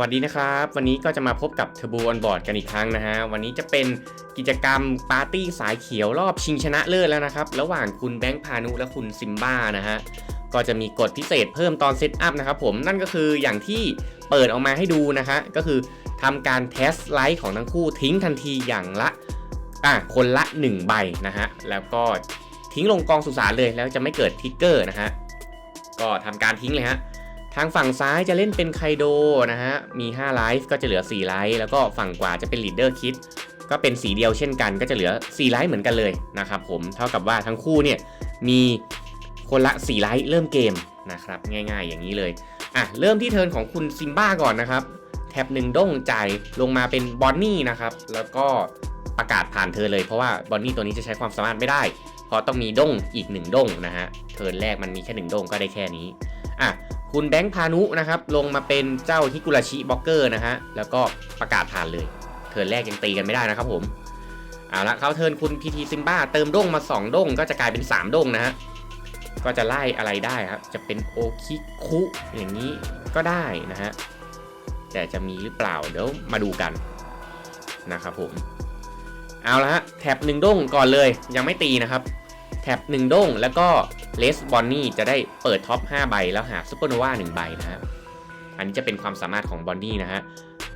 วัสดีนะครับ วันนี้ก็จะมาพบกับ Turbo On Board กันอีกครั้งนะฮะ วันนี้จะเป็นกิจกรรมปาร์ตี้สายเขียวรอบชิงชนะเลิศแล้วนะครับ ระหว่างคุณแบงค์พานุและคุณซิมบ้านะฮะ ก็จะมีกฎพิเศษเพิ่มตอนเซตอัพนะครับผม นั่นก็คืออย่างที่เปิดออกมาให้ดูนะฮะ ก็คือทำการเทสไลท์ของทั้งคู่ทิ้งทันทีอย่างละอะคนละ 1 ใบนะฮะ แล้วก็ทิ้งลงกองสุสานเลยแล้วจะไม่เกิดทิกเกอร์นะฮะ ก็ทำการทิ้งเลยฮะ ทางฝั่งซ้ายจะเล่นเป็นไคโดนะฮะ มี5ไลฟ์ก็จะเหลือ4ไลฟ์แล้วก็ฝั่งขวาจะเป็นลีดเดอร์คิดก็เป็นสีเดียวเช่นกันก็จะเหลือ4ไลฟ์เหมือนกันเลยนะครับผมเท่ากับว่าทั้งคู่เนี่ยมีคนละ4ไลฟ์เริ่มเกมนะครับง่ายๆอย่างนี้เลยอะเริ่มที่เทิร์นของคุณซิมบ้าก่อนนะครับแท็บหนึ่งด้งจ่ายลงมาเป็นบอนนี่นะครับแล้วก็ประกาศผ่านเธอเลยเพราะว่าบอนนี่ตัวนี้จะใช้ความสามารถไม่ได้ เพราะต้องมีด้งอีกหนึ่งด้งนะฮะเทิร์นแรกมันมีแค่หนึ่งด้งก็ได้แค่นี้อะ คุณแบงค์พานุนะครับลงมาเป็นเจ้าฮิกุราชิบล็อกเกอร์นะฮะแล้วก็ประกาศผ่านเลยเทิร์นแรกยังตีกันไม่ได้นะครับผมเอาละเขาเทิร์นคุณพีทีซิมบ้าเติมด้งมา 2 ด้ง ก็จะกลายเป็น 3 ด้งนะฮะก็จะไล่อะไรได้ครับ จะเป็นโอคิคุอย่างนี้ก็ได้นะฮะแต่จะมีหรือเปล่าเดี๋ยวมาดูกันนะครับผมเอาละฮะแท็บหนึ่งด้งก่อนเลยยังไม่ตีนะครับ แท็บหนึ่งด้งแล้วก็ เลสบอนนี่จะได้เปิดท็อป 5 ใบ แล้วหาซูเปอร์โนวา1ใบนะฮะ อันนี้จะเป็นความสามารถของบอนนี่นะฮะ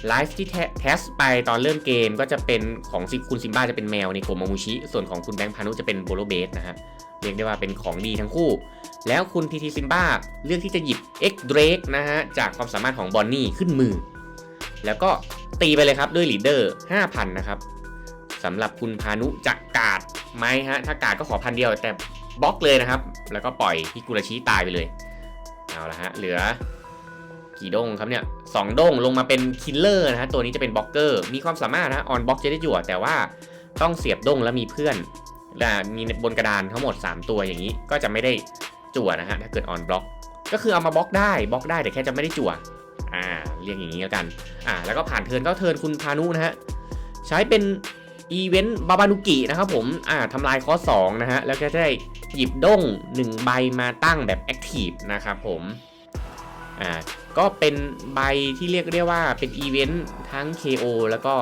ไลฟ์ที่เทสไปตอนเริ่มเกมก็จะเป็นของคุณซิมบ้าจะเป็นแมวในโกมามูชิ ส่วนของคุณแบงค์พานุจะเป็นโบโลเบสนะฮะ เรียกได้ว่าเป็นของดีทั้งคู่ แล้วคุณทีทีซิมบ้าเลือกที่จะหยิบ X Drake นะฮะจากความสามารถของบอนนี่ขึ้นมือ แล้วก็ตีไปเลยครับด้วยลีดเดอร์5,000 นะครับสำหรับคุณพานุจะกาดไหมฮะ ถ้ากาดก็ขอพันเดียวแต่ บล็อกเลยนะครับ แล้วก็ปล่อยฮิกุราชิตายไปเลย เอาละฮะ เหลือกี่ด้งครับเนี่ยสองด้งลงมาเป็นคิลเลอร์นะฮะ ตัวนี้จะเป็นบล็อกเกอร์ มีความสามารถนะออนบล็อกจะได้จั่วแต่ว่าต้องเสียบด้งแล้วมีเพื่อนและมีบนกระดานทั้งหมด 3 ตัวอย่างนี้ก็จะไม่ได้จั่วนะฮะถ้าเกิดออนบล็อก ก็คือเอามาบล็อกได้บล็อกได้แต่แค่จะไม่ได้จั่วอ่าเรียกอย่างนี้แล้วกันอ่าแล้วก็ผ่านเทินก็เทินคุณพานุนะฮะใช้เป็นอีเวนต์บาบานุกินะครับผมอ่าทำลายคอสองนะฮะแล้วก็จะได้ หยิบด้ง 1 ใบมาตั้งแบบแอคทีฟนะครับผมอ่าก็เป็นใบที่เรียกได้ว่าเป็นอีเวนต์ทั้ง KO แล้วก็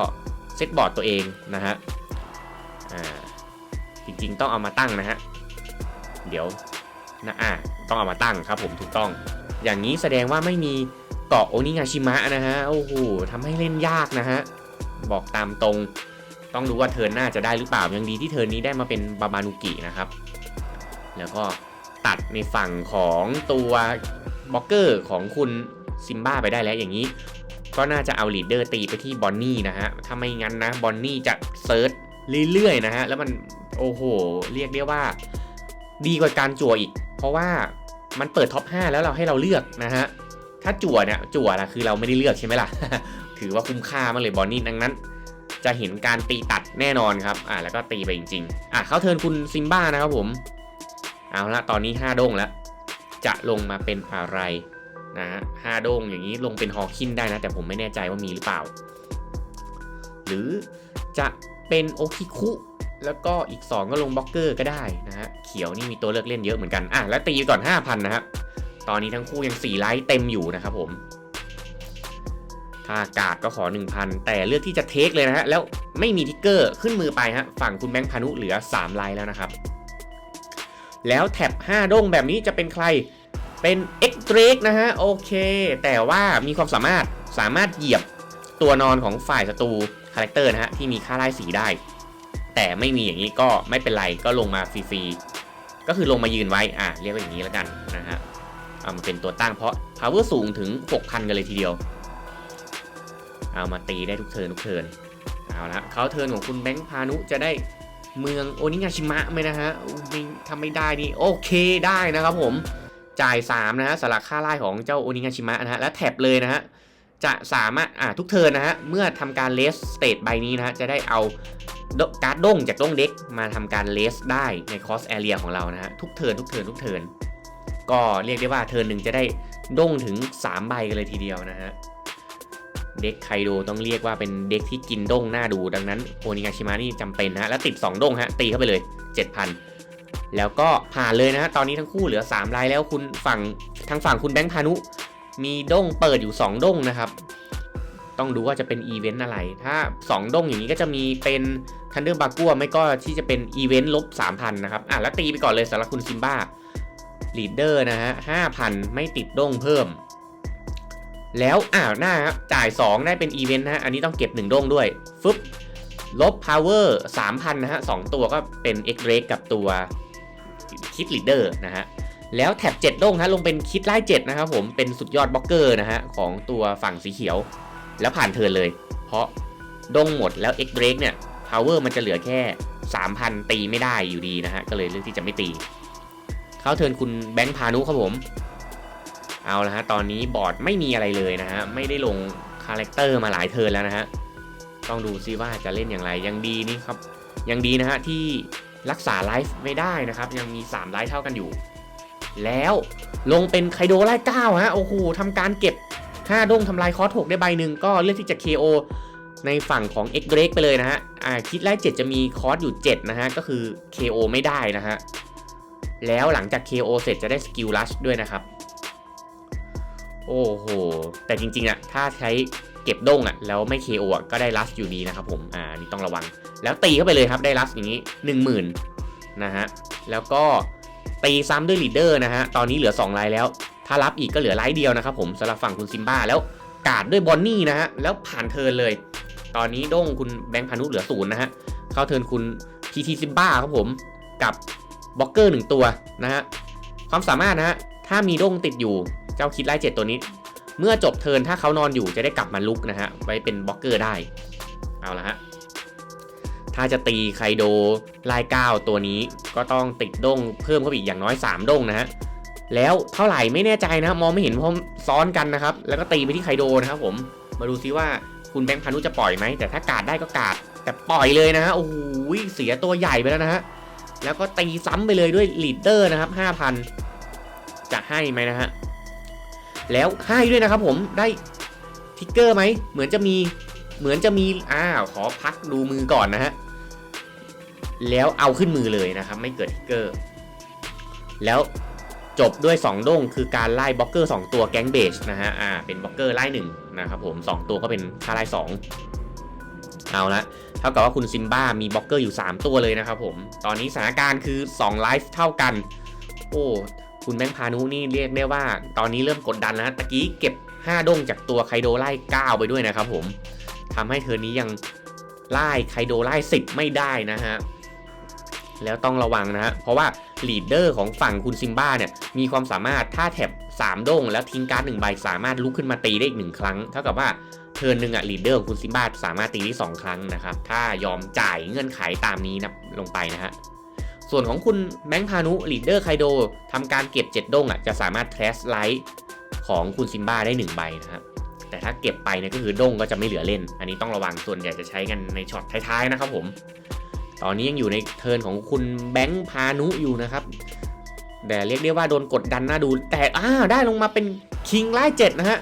เซตบอร์ดตัวเองนะฮะอ่าจริงๆต้องเอามาตั้งนะฮะเดี๋ยวนะอะต้องเอามาตั้งครับผมถูกต้อง อย่างนี้แสดงว่าไม่มีเกาะโอนิงาชิมะนะฮะโอ้โหทำให้เล่นยากนะฮะบอกตามตรงต้องดูว่าเทิร์นหน้าจะได้หรือเปล่ายังดีที่เทิร์นนี้ได้มาเป็นบาบานุกินะครับ แล้วก็ตัดในฝั่งของตัวบล็อกเกอร์ของคุณซิมบ้าไปได้แล้วอย่างนี้ ก็น่าจะเอาลีดเดอร์ตีไปที่บอนนี่นะฮะ ถ้าไม่งั้นนะบอนนี่จะเซิร์ชเรื่อยๆนะฮะ แล้วมันโอ้โห เรียกได้ว่า ดีกว่าการจั่วอีก เพราะว่ามันเปิดท็อป 5 แล้วเราให้เราเลือกนะฮะ ถ้าจั่วเนี่ยจั่วนะคือเราไม่ได้เลือกใช่ไหมล่ะ ถือว่าคุ้มค่ามากเลยบอนนี่ดังนั้น จะเห็นการตีตัดแน่นอนครับ อ่าแล้วก็ตีไปจริงๆ อะเข้าเทินคุณซิมบ้านะครับผม เอาละตอนนี้ 5 โด้งแล้ว จะลงมาเป็นอะไรนะฮะห้าโด้งอย่างนี้ลงเป็นฮอคินได้นะ แต่ผมไม่แน่ใจว่ามีหรือเปล่า หรือจะเป็นโอคิคุแล้วก็อีก 2 ก็ลงบล็อกเกอร์ก็ได้นะฮะเขียวนี่มีตัวเลือกเล่นเยอะเหมือนกันอะแล้วตีก่อน 5,000 นะครับตอนนี้ทั้งคู่ยัง 4 ไลท์เต็มอยู่นะครับผม ถ้ากาดก็ขอ 1,000 แต่เลือกที่จะเทคเลยนะฮะแล้วไม่มีทิกเกอร์ขึ้นมือไปฮะฝั่งคุณแบงค์พานุเหลือ 3 ไลท์แล้วนะครับ แล้วแท็บ5ด้งแบบนี้จะเป็นใคร เป็น X Drake นะฮะ โอเค แต่ว่ามีความสามารถสามารถเหยียบตัวนอนของฝ่ายศัตรูคาแรคเตอร์นะฮะ ที่มีค่าไล่สีได้ แต่ไม่มีอย่างนี้ก็ไม่เป็นไรก็ลงมาฟรีๆ ก็คือลงมายืนไว้ อะ เรียกว่าอย่างนี้แล้วกันนะฮะเอามาเป็นตัวตั้งเพราะ power สูงถึง 6,000 กันเลยทีเดียว เอามาตีได้ทุกเทิร์นทุกเทิร์นเอาละเขาเทิร์นของคุณแบงค์พานุจะได้ เมืองโอนิงาชิมะไหมนะฮะทำไม่ได้นี่โอเคได้นะครับผมจ่าย 3 นะฮะสำหรับค่าไล่ของเจ้าโอนิงาชิมะนะฮะและแท็บเลยนะฮะจะสามารถอ่าทุกเทิร์นนะฮะเมื่อทำการเลสสเตทใบนี้นะฮะจะได้เอาการ์ดด้งจากด้งเด็กมาทำการเลสได้ในคอสแอเรียของเรานะฮะทุกเทิร์นทุกเทิร์นทุกเทิร์นก็เรียกได้ว่าเทิร์นหนึ่งจะได้ด้งถึง 3 ใบกันเลยทีเดียวนะฮะ เด็กไคโดต้องเรียกว่าเป็นเด็กที่กินด้งหน้าดู ดังนั้นโอนิงาชิมะนี่จำเป็นนะฮะ แล้วติด 2 ด้งฮะ ตีเข้าไปเลย 7,000 แล้วก็ผ่านเลยนะฮะ ตอนนี้ทั้งคู่เหลือ3ลายแล้วคุณฝั่งทางฝั่งคุณแบงค์พานุ มีด้งเปิดอยู่ 2 ด้งนะครับ ต้องดูว่าจะเป็นอีเวนต์อะไร ถ้า 2 ด้งอย่างนี้ก็จะมีเป็นทันเดอร์บากัวไม่ก็ที่จะเป็นอีเวนต์ลบ3,000นะครับ อะแล้วตีไปก่อนเลยสำหรับคุณซิมบ้าลีดเดอร์นะฮะ5,000 ไม่ติดด้งเพิ่ม แล้วอ่าวหน้าครับจ่าย 2 ได้เป็นอีเวนต์นะฮะ อันนี้ต้องเก็บ 1 ด้งด้วย ฟึบ ลบ power 3,000 นะฮะ 2 ตัวก็เป็น x r a กับตัวคิดลีดเดอร์นะฮะ แล้วแท็บ7ด้งฮะลงเป็นคิดไล่7นะครับผมเป็นสุดยอดบล็อกเกอร์นะฮะ ของตัวฝั่งสีเขียว แล้วผ่านเทินเลย เพราะด้งหมดแล้ว X break เนี่ย power มันจะเหลือแค่ 3,000 ตีไม่ได้อยู่ดีนะฮะก็เลยเลือกที่จะไม่ตีเข้าเทินคุณแบงค์พานุครับผม เอาละฮะตอนนี้บอร์ดไม่มีอะไรเลยนะฮะไม่ได้ลงคาแรคเตอร์มาหลายเทิร์นแล้วนะฮะต้องดูซิว่าจะเล่นอย่างไรยังดีนี่ครับยังดีนะฮะที่รักษาไลฟ์ไม่ได้นะครับยังมี3ไลฟ์เท่ากันอยู่ แล้วลงเป็นไคโดไล่9ฮะโอ้โหทำการเก็บ5ด้งทำลายคอร์ส6ได้ใบหนึ่งก็เลือกที่จะ KO ในฝั่งของ X Break ไปเลยนะฮะอ่าคิดไล่7จะมีคอร์สอยู่ 7 นะฮะ ก็คือ KO ไม่ได้นะฮะ แล้วหลังจาก KO เสร็จจะได้สกิลลัชด้วยนะครับ โอ้โห แต่จริงๆอะถ้าใช้เก็บด้งอะแล้วไม่ KO อะก็ได้ลัชอยู่ดีนะครับผม อ่า นี่ต้องระวัง แล้วตีเข้าไปเลยครับ ได้ลัชอย่างนี้ 10,000นะฮะ แล้วก็ตีซ้ำด้วยลีดเดอร์นะฮะ ตอนนี้เหลือ2ลายแล้ว ถ้ารับอีกก็เหลือไลท์เดียวนะครับผมสำหรับฝั่งคุณซิมบ้า แล้วกาดด้วยบอนนี่นะฮะ แล้วผ่านเทินเลย ตอนนี้ด้งคุณแบงค์พานุเหลือศูนย์นะฮะ เข้าเทิร์นคุณพีทีซิมบ้าครับผม กับบล็อกเกอร์หนึ่งตัวนะฮะ ความสามารถนะฮะ ถ้ามีด้งติดอยู่ เจ้าคิดไล่เจ็ดตัวนี้ เมื่อจบเทินถ้าเขานอนอยู่จะได้กลับมาลุกนะฮะ ไว้เป็นบล็อกเกอร์ได้ เอาละฮะ ถ้าจะตีไคโดไล่เก้าตัวนี้ก็ต้องติดด้งเพิ่มเข้าไปอีกอย่างน้อย 3ด้งนะฮะ แล้วเท่าไหร่ไม่แน่ใจนะ มองไม่เห็นเพราะซ้อนกันนะครับ แล้วก็ตีไปที่ไคโดนะครับผม มาดูซิว่าคุณแบงค์พานุจะปล่อยไหม แต่ถ้ากาดได้ก็กาด แต่ปล่อยเลยนะฮะ โอ้โห เสียตัวใหญ่ไปแล้วนะฮะ แล้วก็ตีซ้ำไปเลยด้วยลีดเดอร์นะครับ 5,000 จะให้ไหมนะฮะ แล้วให้ด้วยนะครับผมได้ทิกเกอร์ไหมเหมือนจะมีเหมือนจะมีอ้าวขอพักดูมือก่อนนะฮะแล้วเอาขึ้นมือเลยนะครับ ไม่เกิดทิกเกอร์ แล้วจบด้วย 2 ด้งคือการไล่บล็อกเกอร์ 2 ตัวแก๊งเบสนะฮะอ่าเป็นบล็อกเกอร์ไล่1นะครับผม 2 ตัวก็เป็นค่าไล่2เอาละเท่ากับว่าคุณซิมบ้ามีบล็อกเกอร์อยู่ 3 ตัวเลยนะครับผม ตอนนี้สถานการณ์คือ 2 ไลฟ์เท่ากัน โอ้ คุณแบงค์พานุนี่เรียกได้ว่า ตอนนี้เริ่มกดดันแล้วตะกี้เก็บ 5ด้งจากตัวไคโดไล่ 9 ไปด้วยนะครับผมทำให้เธอนี้ยังไล่ไคโดไล่ 10 ไม่ได้นะฮะแล้วต้องระวังนะฮะเพราะว่าลีดเดอร์ของฝั่งคุณซิมบ้าเนี่ยมีความสามารถถ้าแท็บ3ด้งแล้วทิ้งการ์ดหนึ่งใบสามารถลุกขึ้นมาตีได้อีกหนึ่งครั้ง เท่ากับว่าเทิร์นหนึ่งอะลีดเดอร์ของคุณซิมบ้าสามารถตีได้2ครั้งนะครับ ถ้ายอมจ่ายเงื่อนไขตามนี้นะลงไปนะฮะ ส่วนของคุณแบงค์พานุลีดเดอร์ไคโดทำการเก็บ 7ด้งอะจะสามารถแทสไลท์ของคุณซิมบ้าได้ 1 ใบนะครับแต่ถ้าเก็บไปเนี่ยก็คือด้งก็จะไม่เหลือเล่น อันนี้ต้องระวังส่วนใหญ่จะใช้กันในช็อตท้ายๆนะครับผม ตอนนี้ยังอยู่ในเทิร์นของคุณแบงค์พานุอยู่นะครับ แต่เรียกได้ว่าโดนกดดันน่าดู แต่อ้าได้ลงมาเป็นคิงไล่เจ็ดนะฮะ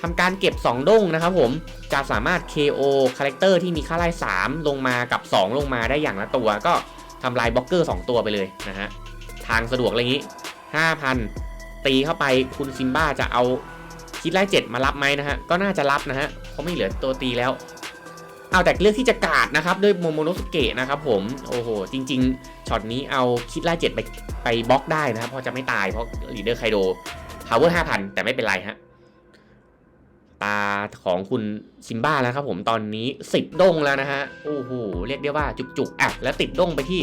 ทำการเก็บ 2 ด้งนะครับผม จะสามารถ KO คาแรคเตอร์ที่มีค่าไล่3ลงมากับ 2 ลงมาได้อย่างละตัวก็ ทำลายบล็อกเกอร์ 2 ตัวไปเลยนะฮะ ทางสะดวกอะไรงนี้5,000 ตีเข้าไปคุณซิมบ้าจะเอาคิดไล่เจ็ดมารับไหมนะฮะ ก็น่าจะรับนะฮะ เพราะไม่เหลือตัวตีแล้ว เอาแต่เลือกที่จะกาดนะครับ ด้วยโมโมโนสเกะนะครับผม โอ้โห จริง ๆช็อตนี้เอาคิดไล่เจ็ดไปไปบล็อกได้นะครับเพราะจะไม่ตายเพราะลีดเดอร์ไคโดพาวเวอร์ห้าพันแต่ไม่เป็นไรฮะ ตาของคุณซิมบ้าแล้วครับผมตอนนี้ 10ด้งแล้วนะฮะโอ้โหเรียกได้ว่าจุกๆอะแล้วติดด้งไปที่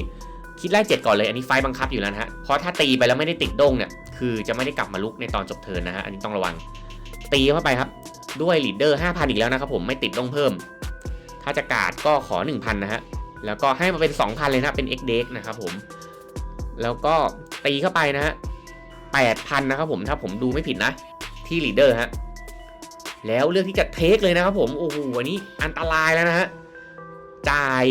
คิดไล่เจ็ดก่อนเลยอันนี้ไฟบังคับอยู่แล้วนะฮะเพราะถ้าตีไปแล้วไม่ได้ติดด้งเนี่ยคือจะไม่ได้กลับมาลุกในตอนจบเทิร์นนะฮะอันนี้ต้องระวัง ตีเข้าไปครับ ด้วยลีดเดอร์5,000 อีกแล้วนะครับผมไม่ติดด้งเพิ่ม ถ้าจะกาดก็ขอ 1,000 นะฮะแล้วก็ให้มาเป็น 2,000 เลยนะเป็น x d e x นะครับผม แล้วก็ตีเข้าไปนะฮะ8,000 นะครับผมถ้าผมดูไม่ผิดนะที่ลีดเดอร์ฮะ แล้วเลือกที่จะเทคเลยนะครับผมโอ้โหวันนี้อันตรายแล้วนะฮะจ่าย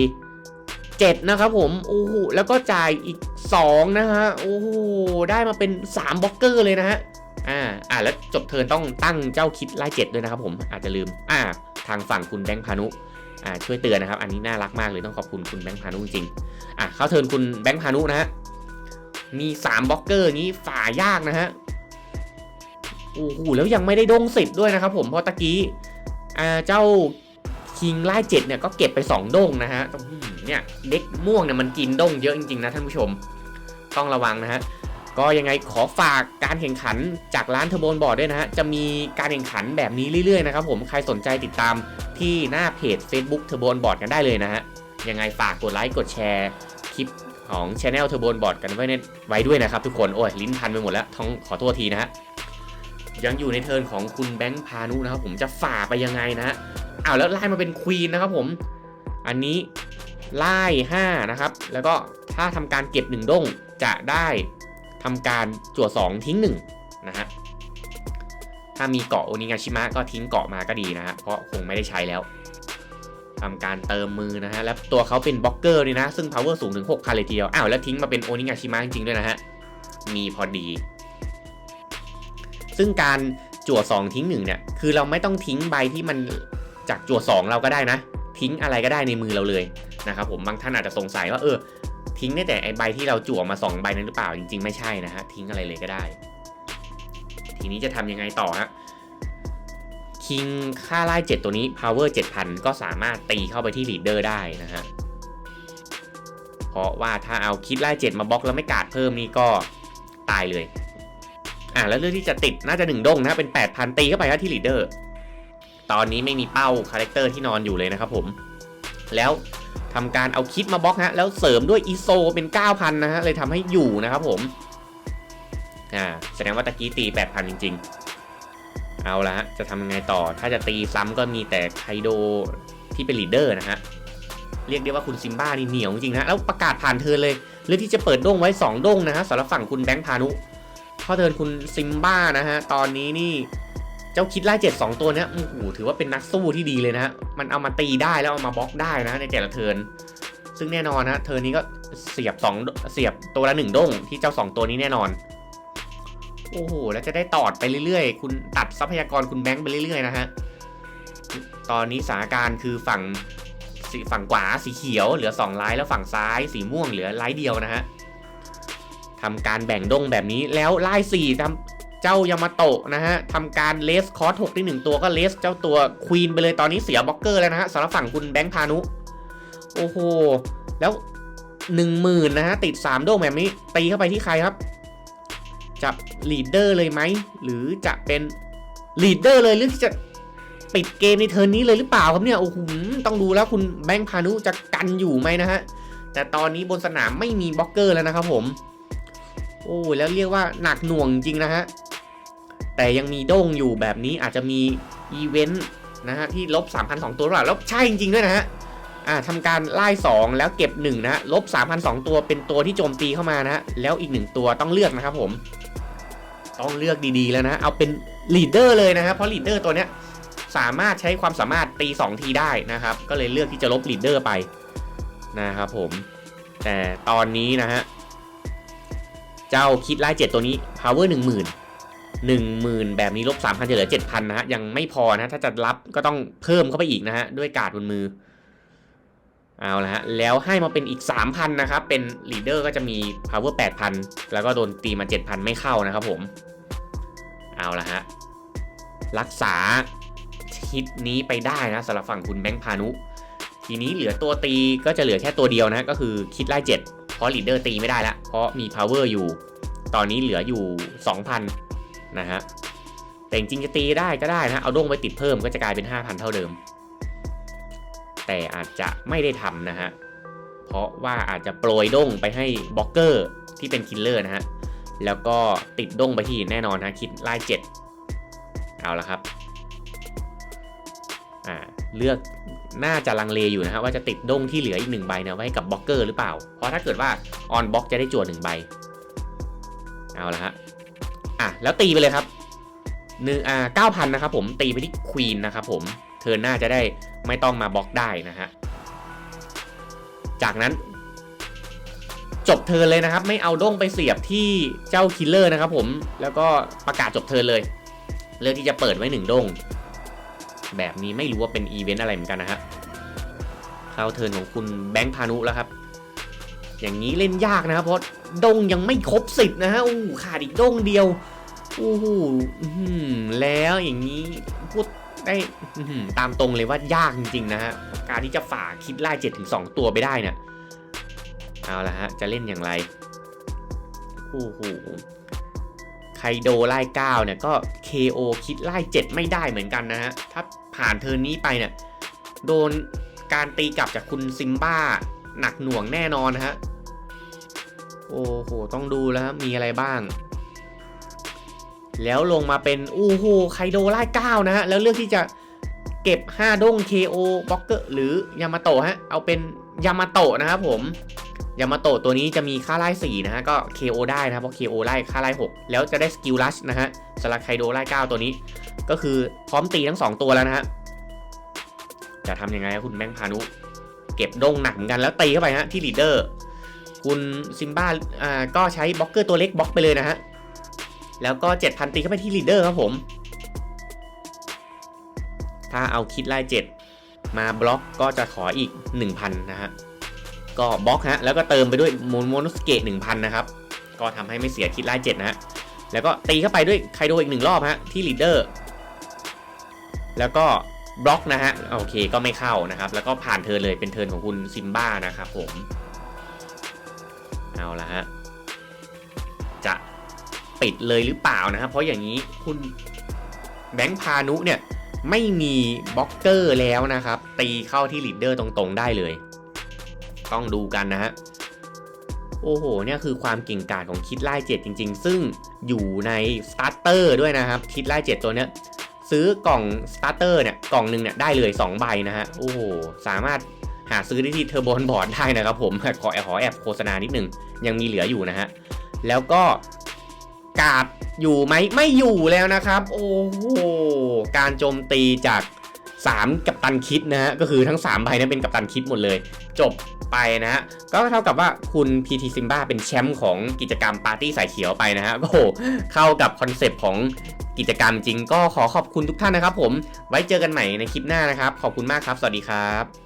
7นะครับผมโอ้โหแล้วก็จ่ายอีก2นะฮะโอ้โหได้มาเป็น3บล็อกเกอร์เลยนะฮะอ่าอ่าแล้วจบเทิร์นต้องตั้งเจ้าคิดไล่เจ็ดด้วยนะครับผมอาจจะลืมอ่าทางฝั่งคุณแบงค์พานุอ่าช่วยเตือนนะครับ อันนี้น่ารักมากเลยต้องขอบคุณคุณแบงค์พานุจริงอะเข้าเทิร์นคุณแบงค์พานุนะฮะมี3บล็อกเกอร์นี้ฝ่ายากนะฮะ โอ้โหแล้วยังไม่ได้ดงสิบด้วยนะครับผมเพราะตะกี้เจ้าคิงไล่เจ็ดเนี่ยก็เก็บไป 2ดงนะฮะตรงเนี่ยเด็กม่วงเนี่ยมันกินดงเยอะจริงๆนะท่านผู้ชมต้องระวังนะฮะก็ยังไงขอฝากการแข่งขันจากร้านเทอร์โบนบอร์ดด้วยนะฮะจะมีการแข่งขันแบบนี้เรื่อยๆนะครับผมใครสนใจติดตามที่หน้าเพจ Facebook เทอร์โบนบอร์ดกันได้เลยนะฮะยังไงฝากกดไลค์กดแชร์คลิปของ Channel เทอร์โบนบอร์ดกันไว้ในไว้ด้วยนะครับทุกคนโอ้ยลิ้นพันไปหมดแล้วท้องขอโทษทีนะฮะ ยังอยู่ในเทิร์นของคุณแบงค์พานุนะครับผมจะฝ่าไปยังไงนะฮะอ้าวแล้วไล่มาเป็นควีนนะครับผม อันนี้ไล่5นะครับ แล้วก็ถ้าทำการเก็บ1ด้งจะได้ทำการจั่ว2ทิ้ง1นะฮะถ้ามีเกาะโอนิงาชิมะก็ทิ้งเกาะมาก็ดีนะฮะเพราะคงไม่ได้ใช้แล้วทำการเติมมือนะฮะ แล้วตัวเขาเป็นบล็อกเกอร์นี่นะ ซึ่ง power สูงถึง 6 คันเลยทีเดียว อ้าว แล้วทิ้งมาเป็นโอนิงาชิมะจริงๆด้วยนะฮะ มีพอดี ซึ่งการจั่ว 2 ทิ้ง1เนี่ยคือเราไม่ต้องทิ้งใบที่มันจากจั่ว 2 เราก็ได้นะ ทิ้งอะไรก็ได้ในมือเราเลยนะครับผมบางท่านอาจจะสงสัยว่าเออทิ้งได้แต่ไอใบที่เราจั่วมา 2 ใบนั้นหรือเปล่าจริงๆไม่ใช่นะฮะทิ้งอะไรเลยก็ได้ ทีนี้จะทำยังไงต่อฮะคิงค่าไล่7ตัวนี้ power 7,000 ก็สามารถตีเข้าไปที่ leader ได้นะฮะเพราะว่าถ้าเอาคิดไล่7มาบล็อกแล้วไม่กาดเพิ่มนี่ก็ตายเลย อะแล้วเรื่องที่จะติดน่าจะหนึ่งดงนะเป็น 8,000 ตีเข้าไปครับที่ leader ตอนนี้ไม่มีเป้าคาแรคเตอร์ที่นอนอยู่เลยนะครับผม แล้วทำการเอาคิดมาบล็อกฮะแล้วเสริมด้วยอีโซเป็น 9,000 นะฮะเลยทำให้อยู่นะครับผมอ่าแสดงว่าตะกี้ตี 8,000 จริง ๆ เอาละฮะจะทำยังไงต่อถ้าจะตีซ้ำก็มีแต่ไคโดที่เป็นลีดเดอร์นะฮะเรียกได้ว่าคุณซิมบ้านี่เหนียวจริงนะแล้วประกาศผ่านเทิร์นเลยเลือกที่จะเปิดด้งไว้ 2ด้งนะฮะสำหรับฝั่งคุณแบงค์พานุ เข้าเทินคุณซิมบ้านะฮะ ตอนนี้นี่เจ้าคิดไล่เจ็ดสองตัวเนี้ยโอ้โหถือว่าเป็นนักสู้ที่ดีเลยนะฮะ มันเอามาตีได้แล้วเอามาบล็อกได้นะในแต่ละเทินซึ่งแน่นอนนะเทินนี้ก็เสียบสองเสียบตัวละหนึ่งด้งที่เจ้าสองตัวนี้แน่นอน โอ้โหแล้วจะได้ตอดไปเรื่อยๆ คุณตัดทรัพยากรคุณแบงค์ไปเรื่อยๆนะฮะ ตอนนี้สถานการณ์คือฝั่งฝั่งขวาสีเขียวเหลือ2ไลท์แล้วฝั่งซ้ายสีม่วงเหลือไลท์เดียวนะฮะ ทำการแบ่งดงแบบนี้แล้วไล่สี่ทำเจ้ายามาโตะนะฮะทำการเลสคอร์สหกที่หนึ่งตัวก็เลสเจ้าตัวควีนไปเลยตอนนี้เสียบล็อกเกอร์แล้วนะฮะสำหรับฝั่งคุณแบงค์พานุ โอ้โห แล้วหนึ่งหมื่นนะฮะติดสามดงแบบนี้ตีเข้าไปที่ใครครับ จะลีดเดอร์เลยไหมหรือจะเป็นลีดเดอร์เลยหรือที่จะปิดเกมในเทิร์นนี้เลยหรือเปล่าครับเนี่ยโอ้โหต้องดูแล้วคุณแบงค์พานุจะกันอยู่ไหมนะฮะแต่ตอนนี้บนสนามไม่มีบล็อกเกอร์แล้วนะครับผม โอ้แล้วเรียกว่าหนักหน่วงจริงนะฮะ แต่ยังมีด้งอยู่แบบนี้อาจจะมีอีเวนต์นะฮะที่ลบ 3,002 ตัวหรือเปล่าล้วใช่จริงๆด้วยนะฮะอ่าทำการไล่ 2 แล้วเก็บ 1 นะฮะลบ 3,002 ตัวเป็นตัวที่โจมตีเข้ามานะฮะแล้วอีก 1 ตัวต้องเลือกนะครับผม ต้องเลือกดีๆแล้วนะเอาเป็นลีดเดอร์เลยนะครับเพราะลีดเดอร์ตัวเนี้ยสามารถใช้ความสามารถตี 2 ทีได้นะครับ ก็เลยเลือกที่จะลบลีดเดอร์ไปนะครับผม แต่ตอนนี้นะฮะ เจ้าคิดไล่7ตัวนี้ power 10,000 10,000แบบนี้ลบ3,000จะเหลือ7,000นะฮะ ยังไม่พอนะ ถ้าจะรับก็ต้องเพิ่มเข้าไปอีกนะฮะ ด้วยการ์ดบนมือ เอาละฮะ แล้วให้มาเป็นอีก3,000นะครับ เป็นลีดเดอร์ก็จะมี power 8,000แล้วก็โดนตีมา7,000ไม่เข้านะครับผม เอาละฮะ รักษาชิดนี้ไปได้นะสำหรับฝั่งคุณแบงค์พานุ ทีนี้เหลือตัวตีก็จะเหลือแค่ตัวเดียวนะก็คือคิดไล่7 เพราะลีดเดอร์ตีไม่ได้ละเพราะมี power อยู่ ตอนนี้เหลืออยู่ 2,000 นะฮะ แต่จริงจะตีได้ก็ได้นะ เอาด้งไปติดเพิ่มก็จะกลายเป็น 5,000 เท่าเดิม แต่อาจจะไม่ได้ทำนะฮะ เพราะว่าอาจจะโปรยด้งไปให้บล็อกเกอร์ที่เป็นคิลเลอร์นะฮะ แล้วก็ติดด้งไปที่แน่นอนนะคิดไล่เจ็ดเอาละครับ อ่า เลือก น่าจะลังเลอยู่นะฮะว่าจะติดด้งที่เหลืออีกหนึ่งใบเนี่ยไว้กับบล็อกเกอร์หรือเปล่า เพราะถ้าเกิดว่าออนบล็อกจะได้จวดหนึ่งใบ เอาละฮะ อะ แล้วตีไปเลยครับหนึ่งอ่าเก้าพันนะครับผมตีไปที่ควีนนะครับผมเทิร์นหน้าจะได้ไม่ต้องมาบล็อกได้นะฮะ จากนั้น จบเทิร์นเลยนะครับ ไม่เอาด้งไปเสียบที่เจ้าคิลเลอร์นะครับผมแล้วก็ประกาศจบเทิร์นเลย เลือกที่จะเปิดไว้หนึ่งด้ง แบบนี้ไม่รู้ว่าเป็นอีเวนต์อะไรเหมือนกันนะฮะเข้าเทิร์นของคุณแบงค์พานุแล้วครับ อย่างนี้เล่นยากนะครับเพราะดงยังไม่ครบสิบนะฮะอู้ขาดอีกดงเดียวโอ้โหอื้อหือแล้วอย่างนี้พูดได้ตามตรงเลยว่ายากจริงๆนะฮะการที่จะฝ่าคิดไล่เจ็ดถึงสองตัวไปได้เนี่ยเอาละฮะจะเล่นอย่างไรโอ้โหไคโดไล่เก้าเนี่ยก็ KO คิดไล่เจ็ดไม่ได้เหมือนกันนะฮะ ถ้า ผ่านเทิร์นนี้ไปเนี่ย โดนการตีกลับจากคุณซิมบ้า หนักหน่วงแน่นอนนะฮะ โอ้โห ต้องดูแล้ว มีอะไรบ้าง แล้วลงมาเป็นอู้หูไคโดไล่เก้านะฮะ แล้วเลือกที่จะเก็บ 5 ด้ง KO บล็อกเกอร์หรือยามาโตะฮะ เอาเป็นยามาโตะนะครับผมยามาโตะตัวนี้จะมีค่าไล่4นะฮะ ก็ KO ได้นะเพราะ KO ไล่ค่าไล่6แล้วจะได้สกิลลัชนะฮะสำหรับไคโดไล่9ตัวนี้ ก็คือพร้อมตีทั้ง 2 ตัวแล้วนะฮะจะทำยังไงครับคุณแบงพานุ เก็บด้งหนักเหมือนกันแล้วตีเข้าไปฮะที่ลีดเดอร์ คุณซิมบ้าอ่าก็ใช้บล็อกเกอร์ตัวเล็กบล็อกไปเลยนะฮะแล้วก็ 7,000 ตีเข้าไปที่ลีดเดอร์ครับผม ถ้าเอาคิดไล่7มาบล็อกก็จะขออีก 1,000 นะฮะ ก็บล็อกฮะ แล้วก็เติมไปด้วยโมโมนุสเกต1,000 นะครับ ก็ทำให้ไม่เสียคิดไล่7นะฮะ แล้วก็ตีเข้าไปด้วยไคโดอีกหนึ่งรอบฮะ ที่ลีดเดอร์ แล้วก็บล็อกนะฮะโอเคก็ไม่เข้านะครับ แล้วก็ผ่านเทิร์นเลยเป็นเทินของคุณซิมบ้านะครับผม เอาละฮะจะปิดเลยหรือเปล่านะครับ เพราะอย่างนี้คุณแบงค์พานุเนี่ยไม่มีบล็อกเกอร์แล้วนะครับ ตีเข้าที่ลีดเดอร์ตรงๆได้เลย ต้องดูกันนะฮะโอ้โห เนี่ยคือความเก่งกาจของคิดไล่เจ็ดจริง ๆ ซึ่งอยู่ในสตาร์เตอร์ด้วยนะครับ คิดไล่เจ็ดตัวเนี้ย ซื้อกล่องสตาร์เตอร์เนี่ยกล่องหนึ่งเนี่ยได้เลย2ใบนะฮะโอ้โหสามารถหาซื้อได้ที่เทอร์โบนบอร์ดได้นะครับผมขอแอบขอแอบโฆษณานิดหนึ่งยังมีเหลืออยู่นะฮะแล้วก็กาดอยู่ไหมไม่อยู่แล้วนะครับ โอ้โหการโจมตีจาก 3 กัปตันคิดนะฮะก็คือทั้ง3ใบนั้นเป็นกัปตันคิดหมดเลย จบไปนะฮะก็เท่ากับว่าคุณพีทซิมบ้าเป็นแชมป์ของกิจกรรมปาร์ตี้สายเขียวไปนะฮะโอ้โหเข้ากับคอนเซปต์ของกิจกรรมจริงก็ขอขอบคุณทุกท่านนะครับผมไว้เจอกันใหม่ในคลิปหน้านะครับ ขอบคุณมากครับ สวัสดีครับ